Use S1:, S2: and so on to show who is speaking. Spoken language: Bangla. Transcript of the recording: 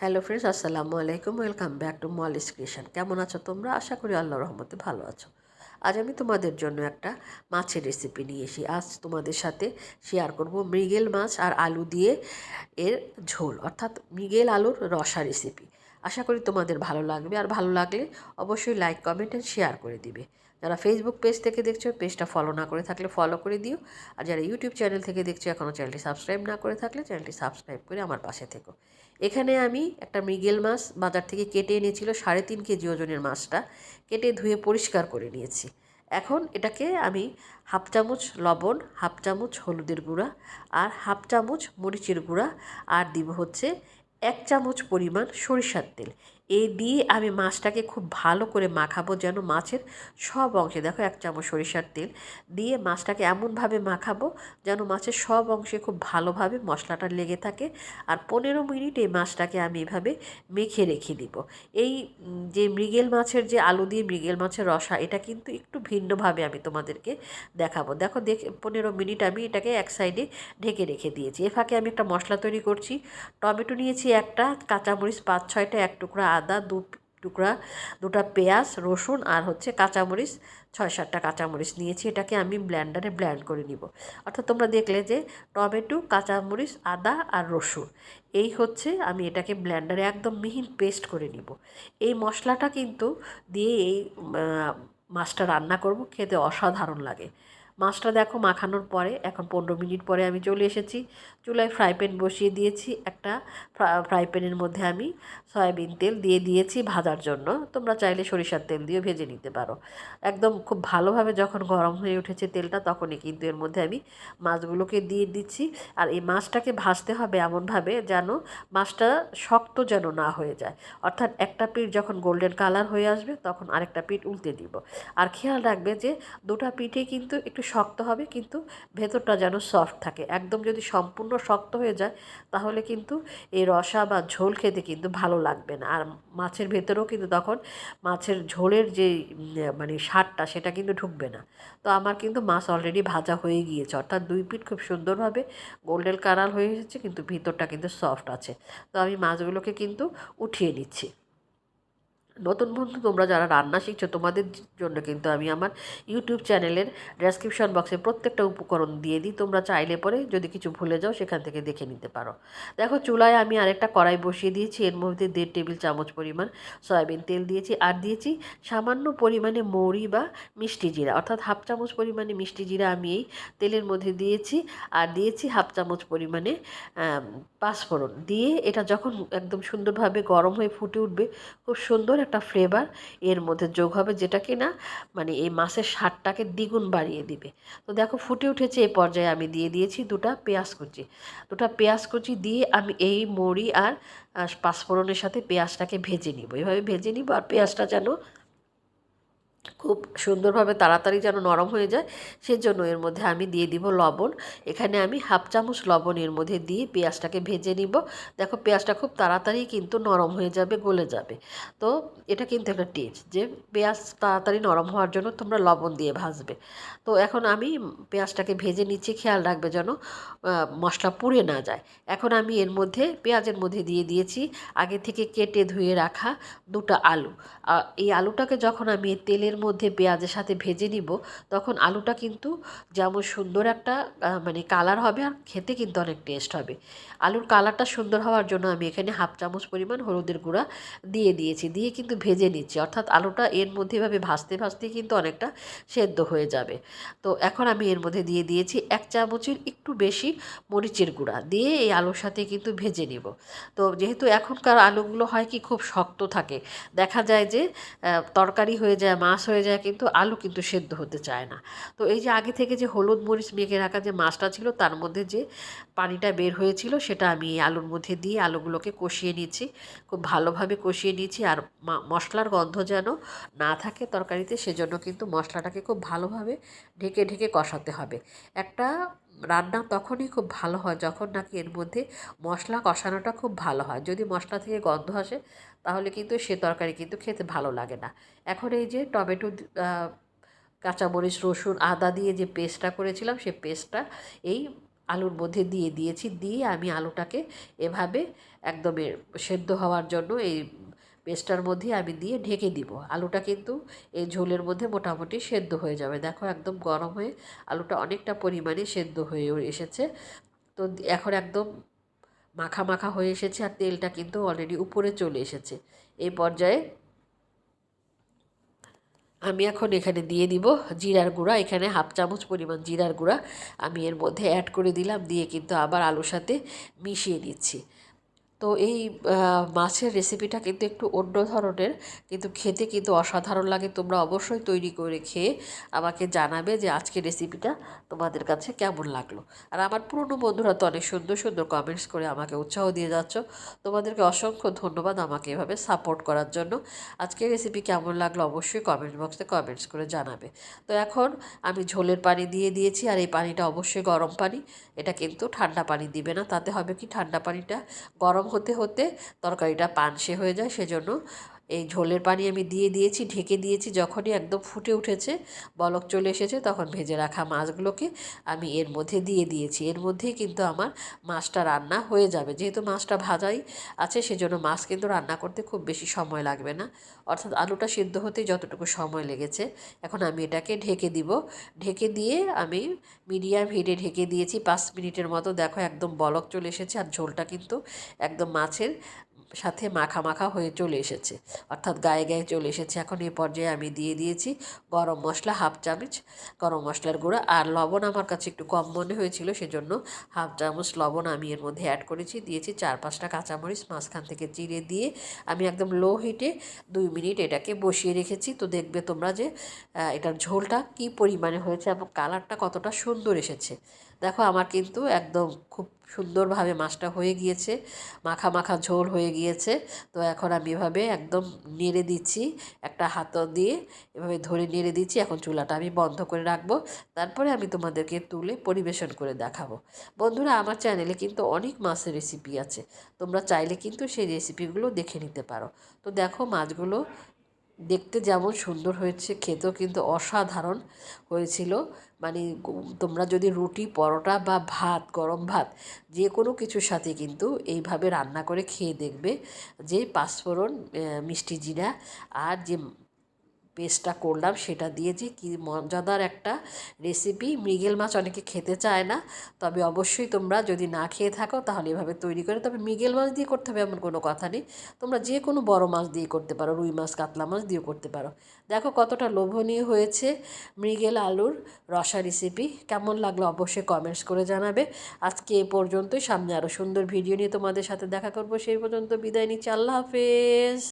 S1: হ্যালো ফ্রেন্ডস আসসালামু আলাইকুম। ওয়েলকাম ব্যাক টু মল ক্রিয়েশন কেমন আছো তোমরা? আশা করি আল্লাহ রহমতে ভালো আছো। আজ আমি তোমাদের জন্য একটা মাছের রেসিপি নিয়ে এসি আজ তোমাদের সাথে শেয়ার করব মৃগেল মাছ আর আলু দিয়ে এর ঝোল, অর্থাৎ মৃগেল আলুর রসা রেসিপি আশা করি তোমাদের ভালো লাগবে। আর ভালো লাগলে অবশ্যই লাইক কমেন্ট অ্যান্ড শেয়ার করে দিবে। যারা ফেসবুক পেজ থেকে দেখছ পেজটা ফলো না করে থাকলে ফলো করে দিও। আর যারা ইউটিউব চ্যানেল থেকে দেখছ এখনও চ্যানেলটি সাবস্ক্রাইব না করে থাকলে চ্যানেলটি সাবস্ক্রাইব করে আমার পাশে থেকো। এখানে আমি একটা মৃগেল মাছ বাজার থেকে কেটে এনেছিল, সাড়ে তিন কেজি ওজনের মাছটা। কেটে ধুয়ে পরিষ্কার করে নিয়েছি। এখন এটাকে আমি হাফ চামচ লবণ, হাফ চামচ হলুদের গুঁড়া আর হাফ চামচ মরিচের গুঁড়া। আর দিব হচ্ছে এক চামচ পরিমাণ সরিষার তেল। এই দিয়ে আমি মাছটাকে খুব ভালো করে মাখাবো যেন মাছের সব অংশে, দেখো এক চামচ সরিষার তেল দিয়ে মাছটাকে এমনভাবে মাখাবো যেন মাছের সব অংশে খুব ভালোভাবে মশলাটা লেগে থাকে। আর পনেরো মিনিট এই মাছটাকে আমি এভাবে মেখে রেখে দিব। এই যে মৃগেল মাছের যে আলু দিয়ে মৃগেল মাছের রসা, এটা কিন্তু একটু ভিন্নভাবে আমি তোমাদেরকে দেখাবো। দেখো, দেখ, পনেরো মিনিট আমি এটাকে এক সাইডে ঢেকে রেখে দিয়েছি। এ ফাঁকে আমি একটা মশলা তৈরি করছি। টমেটো নিয়েছি একটা, কাঁচামরিচ পাঁচ ছয়টা, এক টুকরা আদা দু টুকরা, দুটা পেঁয়াজ, রসুন আর হচ্ছে কাঁচামরিচ, ছয় সাতটা কাঁচামরিচ নিয়েছি। এটাকে আমি ব্ল্যান্ডারে ব্ল্যান্ড করে নিব। অর্থাৎ তোমরা দেখলে যে টমেটো, কাঁচামরিচ, আদা আর রসুন, এই হচ্ছে আমি এটাকে ব্ল্যান্ডারে একদম মিহিন পেস্ট করে নিব। এই মশলাটা কিন্তু দিয়ে এই মাছটা রান্না করব, খেতে অসাধারণ লাগে। মাছটা দেখো মাখানোর পরে, এখন পনেরো মিনিট পরে আমি চলে এসেছি। চুলায় ফ্রাই প্যান বসিয়ে দিয়েছি, একটা ফ্রাই প্যানের মধ্যে আমি সয়াবিন তেল দিয়ে দিয়েছি ভাজার জন্য। তোমরা চাইলে সরিষার তেল দিয়েও ভেজে নিতে পারো। একদম খুব ভালোভাবে যখন গরম হয়ে উঠেছে তেলটা, তখনই কিন্তু এর মধ্যে আমি মাছগুলোকে দিয়ে দিচ্ছি। আর এই মাছটাকে ভাজতে হবে এমনভাবে যেন মাছটা শক্ত যেন না হয়ে যায়। অর্থাৎ একটা পিঠ যখন গোল্ডেন কালার হয়ে আসবে, তখন আরেকটা পিঠ উল্টে দিব। আর খেয়াল রাখবে যে দুটা পিঠে কিন্তু একটু শক্ত হবে, কিন্তু ভেতরটা যেন সফট থাকে। একদম যদি সম্পূর্ণ শক্ত হয়ে যায়, তাহলে কিন্তু এই রসা বা ঝোল খেতে কিন্তু ভালো লাগবে না। আর মাছের ভেতরেও কিন্তু তখন মাছের ঝোলের যে মানে স্বাদটা, সেটা কিন্তু ঢুকবে না। তো আমার কিন্তু মাছ অলরেডি ভাজা হয়ে গিয়েছে। অর্থাৎ দুই পিঠ খুব সুন্দরভাবে গোল্ডেন কালার হয়ে এসেছে, কিন্তু ভিতরটা কিন্তু সফট আছে। তো আমি মাছগুলোকে কিন্তু উঠিয়ে নিচ্ছি। নতুন বন্ধু তোমরা যারা রান্না শিখছো, তোমাদের জন্য কিন্তু আমি আমার ইউটিউব চ্যানেলের ডেসক্রিপশন বক্সে প্রত্যেকটা উপকরণ দিয়ে দিই। তোমরা চাইলে পরে যদি কিছু ভুলে যাও, সেখান থেকে দেখে নিতে পারো। দেখো, চুলায় আমি আরেকটা কড়াই বসিয়ে দিয়েছি। এর মধ্যে দেড় টেবিল চামচ পরিমাণ সয়াবিন তেল দিয়েছি আর দিয়েছি সামান্য পরিমাণে মৌরি বা মিষ্টি জিরা। অর্থাৎ হাফ চামচ পরিমাণে মিষ্টি জিরা আমি এই তেলের মধ্যে দিয়েছি আর দিয়েছি হাফ চামচ পরিমাণে পাঁচফোড়ন। দিয়ে এটা যখন একদম সুন্দরভাবে গরম হয়ে ফুটে উঠবে, খুব সুন্দর একটা ফ্লেভার এর মধ্যে যোগ হবে যেটা কি না মানে এই মাছের স্বাদটাকে দ্বিগুণ বাড়িয়ে দিবে। তো দেখো ফুটে উঠেছে এই পর্যায়ে আমি দিয়ে দিয়েছি দুটা পেঁয়াজ কুচি। দুটা পেঁয়াজ কুচি দিয়ে আমি এই মুড়ি আর পাঁচফোড়নের সাথে পেঁয়াজটাকে ভেজে নিব। এভাবে ভেজে নিব আর পেঁয়াজটা যেন খুব সুন্দরভাবে তাড়াতাড়ি যেন নরম হয়ে যায়, সেজন্য এর মধ্যে আমি দিয়ে দিব লবণ। এখানে আমি হাফ চামচ লবণ এর মধ্যে দিয়ে পেঁয়াজটাকে ভেজে নিব। দেখো পেঁয়াজটা খুব তাড়াতাড়ি কিন্তু নরম হয়ে যাবে, গলে যাবে। তো এটা কিন্তু একটা টেস্ট যে পেঁয়াজ তাড়াতাড়ি নরম হওয়ার জন্য তোমরা লবণ দিয়ে ভাজবে। তো এখন আমি পেঁয়াজটাকে ভেজে নিচ্ছি, খেয়াল রাখবে যেন মশলা পুড়ে না যায়। এখন আমি এর মধ্যে পেঁয়াজের মধ্যে দিয়ে দিয়েছি, আগে থেকে কেটে ধুয়ে রাখা দুটো আলু। এই আলুটাকে যখন আমি তেলের মধ্যে পেঁয়াজের সাথে ভেজে নিব, তখন আলুটা কিন্তু যেমন সুন্দর একটা মানে কালার হবে আর খেতে কিন্তু অনেক টেস্ট হবে। আলুর কালারটা সুন্দর হওয়ার জন্য আমি এখানে হাফ চামচ পরিমাণ হলুদের গুঁড়া দিয়ে দিয়েছি, দিয়ে কিন্তু ভেজে নিচ্ছি। অর্থাৎ আলুটা এর মধ্যে এভাবে ভাজতে ভাজতে কিন্তু অনেকটা সেদ্ধ হয়ে যাবে। তো এখন আমি এর মধ্যে দিয়ে দিয়েছি এক চামচের একটু বেশি মরিচের গুঁড়া দিয়ে এই আলুর সাথে কিন্তু ভেজে নিব। তো যেহেতু এখনকার আলুগুলো হয় কি, খুব শক্ত থাকে, দেখা যায় যে তরকারি হয়ে যায়, মাছ হয়ে যায়, কিন্তু আলু কিন্তু সেদ্ধ হতে চায় না। তো এই যে আগে থেকে যে হলুদ মরিচ মেখে রাখা যে মাছটা ছিল, তার মধ্যে যে পানিটা বের হয়েছিল, সেটা আমি আলুর মধ্যে দিয়ে আলুগুলোকে কষিয়ে নিয়েছি। খুব ভালোভাবে কষিয়ে নিয়েছি, আর মশলার গন্ধ যেন না থাকে তরকারিতে, সেজন্য কিন্তু মশলাটাকে খুব ভালোভাবে ঢেকে ঢেকে কষাতে হবে। একটা রান্না তখনই খুব ভালো হয় যখন নাকি এর মধ্যে মশলা কষানোটা খুব ভালো হয়। যদি মশলা থেকে গন্ধ আসে তাহলে কিন্তু সে তরকারি কিন্তু খেতে ভালো লাগে না। এখন এই যে টমেটো কাঁচামরিচ, রসুন, আদা দিয়ে যে পেস্টটা করেছিলাম সে পেস্টটা এই আলুর মধ্যে দিয়ে দিয়েছি। দিয়ে আমি আলুটাকে এভাবে একদম এ সেদ্ধ হওয়ার জন্য এই পেস্টটার মধ্যে আমি দিয়ে ঢেকে দিব। আলুটা কিন্তু এই ঝোলের মধ্যে মোটামুটি সেদ্ধ হয়ে যাবে। দেখো একদম গরম হয়ে আলুটা অনেকটা পরিমাণে সেদ্ধ হয়ে এসেছে। তো এখন একদম মাখা মাখা হয়ে এসেছে আর তেলটা কিন্তু অলরেডি উপরে চলে এসেছে। এই পর্যায়ে আমি এখন এখানে দিয়ে দিব জিরার গুঁড়া। এখানে হাফ চামচ পরিমাণ জিরার গুঁড়া আমি এর মধ্যে অ্যাড করে দিলাম। দিয়ে কিন্তু আবার আলুর সাথে মিশিয়ে দিচ্ছি তো এই মাছের রেসিপিটা কিন্তু একটু অন্য ধরনের, কিন্তু খেতে কিন্তু অসাধারণ লাগে। তোমরা অবশ্যই তৈরি করে খেয়ে আমাকে জানাবে যে আজকের রেসিপিটা তোমাদের কাছে কেমন লাগল। আর আমার পুরনো বন্ধুরা তো অনেক সুন্দর সুন্দর কমেন্টস করে আমাকে উৎসাহ দিয়ে যাচ্ছ। তোমাদেরকে অসংখ্য ধন্যবাদ আমাকে এভাবে সাপোর্ট করার জন্য। আজকের রেসিপি কেমন লাগল অবশ্যই কমেন্ট বক্সে কমেন্টস করে জানাবে। তো এখন আমি ঝোলের পানি দিয়ে দিয়েছি, আর এই পানিটা অবশ্যই গরম পানি। এটা কিন্তু ঠান্ডা পানি দিবে না, তাতে হবে কি ঠান্ডা পানিটা গরম হতে হতে তরকারিটা পানসে হয়ে যায় সেজন্য এই ঝোলের পানি আমি দিয়ে দিয়েছি, ঢেকে দিয়েছি, যখনই একদম ফুটে উঠেছে, বলক চলে এসেছে, তখন ভেজে রাখা মাছগুলোকে আমি এর মধ্যে দিয়ে দিয়েছি। এর মধ্যেই কিন্তু আমার মাছটা রান্না হয়ে যাবে। যেহেতু মাছটা ভাজাই আছে, সেজন্য মাছ কিন্তু রান্না করতে খুব বেশি সময় লাগবে না। অর্থাৎ আলুটা সিদ্ধ হতে যতটুকু সময় লেগেছে, এখন আমি এটাকে ঢেকে দিব। ঢেকে দিয়ে আমি মিডিয়াম হিটে ঢেকে দিয়েছি, পাঁচ মিনিটের মতো। দেখো একদম বলক চলে এসেছে, আর ঝোলটা কিন্তু একদম মাছের সাথে মাখা মাখা হয়ে চলে এসেছে। অর্থাৎ গায়ে গায়ে চলে এসেছে। এখন এই পর্যায়ে আমি দিয়ে দিয়েছি গরম মশলা হাফ চামচ। গরম মশলার গুঁড়া আর লবণ আমার কাছে একটু কম মনে হয়েছিল, সেজন্য হাফ চামচ লবণ আমি এর মধ্যে অ্যাড করেছি। দিয়েছি চার পাঁচটা কাঁচামরিচ, মাঝখান থেকে চিড়ে দিয়ে আমি একদম লো হিটে দুই মিনিট এটাকে বসিয়ে রেখেছি। তো দেখবে তোমরা যে এটার ঝোলটা কি পরিমাণে হয়েছে এবং কালারটা কতটা সুন্দর এসেছে। দেখো আমার কিন্তু একদম খুব সুন্দরভাবে মাছটা হয়ে গিয়েছে, মাখা মাখা ঝোল হয়ে গিয়েছে। তো এখন আমি এভাবে একদম নেড়ে দিচ্ছি, একটা হাত দিয়ে এভাবে ধরে নেড়ে দিচ্ছি, এখন চুলাটা আমি বন্ধ করে রাখব। তারপরে আমি তোমাদেরকে তুলে পরিবেশন করে দেখাবো। বন্ধুরা, আমার চ্যানেলে কিন্তু অনেক মাছের রেসিপি আছে, তোমরা চাইলে কিন্তু সেই রেসিপিগুলো দেখে নিতে পারো। তো দেখো মাছগুলো দেখতে যেমন সুন্দর হয়েছে, খেতেও কিন্তু অসাধারণ হয়েছিল। মানে তোমরা যদি রুটি, পরোটা বা ভাত, গরম ভাত যে কোনো কিছুর সাথে কিন্তু এইভাবে রান্না করে খেয়ে দেখবে যে পাঁচফোড়ন মিষ্টি জিরা আর যে পেস্টটা করলাম, সেটা দিয়ে যে কী মজাদার একটা রেসিপি মৃগেল মাছ অনেকে খেতে চায় না, তবে অবশ্যই তোমরা যদি না খেয়ে থাকো তাহলে এভাবে তৈরি করে, তবে মৃগেল মাছ দিয়ে করতে হবে এমন কোনো কথা নেই। তোমরা যে কোনো বড় মাছ দিয়ে করতে পারো, রুই মাছ, কাতলা মাছ দিয়েও করতে পারো। দেখো কতটা লোভনীয় হয়েছে মৃগেল আলুর রসা রেসিপি কেমন লাগল অবশ্যই কমেন্টস করে জানাবে। আজকে এ পর্যন্তই, সামনে আরও সুন্দর ভিডিও নিয়ে তোমাদের সাথে দেখা করব। সেই পর্যন্ত বিদায় নিচ্ছি, আল্লাহ হাফেজ।